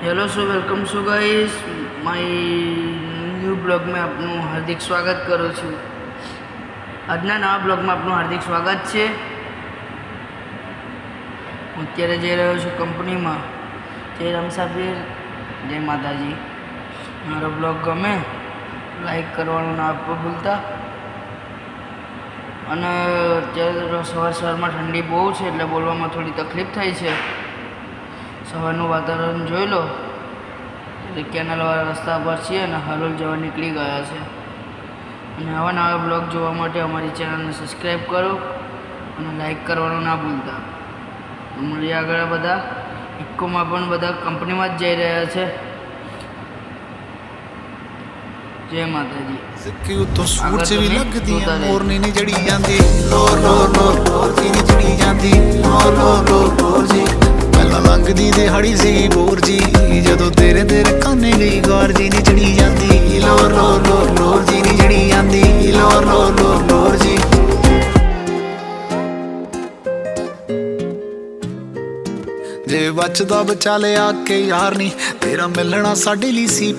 hello so welcome so guys my new બ્લોગમાં આપનું હાર્દિક સ્વાગત કરું છું આજના નવા બ્લોગમાં આપનું હાર્દિક સ્વાગત છે હું અત્યારે જઈ રહ્યો છું કંપનીમાં જય રમસાબીર જય માતાજી મારો બ્લોગ ગમે લાઈક કરવાનું ના આપવું ભૂલતા અને અત્યારે સવાર સવારમાં ઠંડી બહુ છે એટલે બોલવામાં થોડી તકલીફ થાય છે સવારનું વાતાવરણ જોઈ લો એટલે કેનાલવાળા રસ્તા પર છીએ અને હલોલ જવા નીકળી ગયા છે અને આવા નવા બ્લોગ જોવા માટે અમારી ચેનલને સબસ્ક્રાઈબ કરો અને લાઈક કરવાનું ના ભૂલતા તો મળીએ આગળ બધા ઇક્કોમાં પણ બધા કંપનીમાં જ જઈ રહ્યા છે જય માતાજી ਸਿੱਕੀ ਉਤੋਂ ਸੂਟ ਚ ਵੀ ਅਗਰ ਲੱਗਦੀ ਤੁਸੀਂ ਆ ਦੁੱਧ ਮੋਰਨੀ ਨਹੀਂ ਜੜੀ ਜਾਂਦੀ ਲੋਰ ਲੋਰ ਲੋਰ ਲੋਰ ਜੀ ਨਹੀਂ ਜੜੀ ਜਾਂਦੀ ਲੋਰ ਲੋਰ ਲੋਰ ਲੋਰ ਜੀ ਪਹਿਲਾਂ ਲੰਘਦੀ ਦਿਹਾੜੀ ਸੀ ਬੋਰ ਜੀ, ਜਦੋਂ ਤੇਰੇ ਤੇਰੇ ਕਾਨੇ ਗਈ ਗੌਰ ਜੀ ਨਹੀਂ ਜੜੀ ਜਾਂਦੀ। ਲੋਰ ਲੋਰ ਲੋਰ ਲੋਰ ਜੀ ਨਹੀਂ ਜੜੀ ਜਾਂਦੀ। ਲੋਰ ਲੋਰ ਲੋਰ ਲੋਰ ਜੀ। ਜੇ ਬਚਦਾ ਬਚਾ ਲਿਆ ਕੇ ਯਾਰ ਨਹੀਂ ਤੇਰਾ ਮਿਲਣਾ ਸਾਡੇ ਲਈ ਸੀ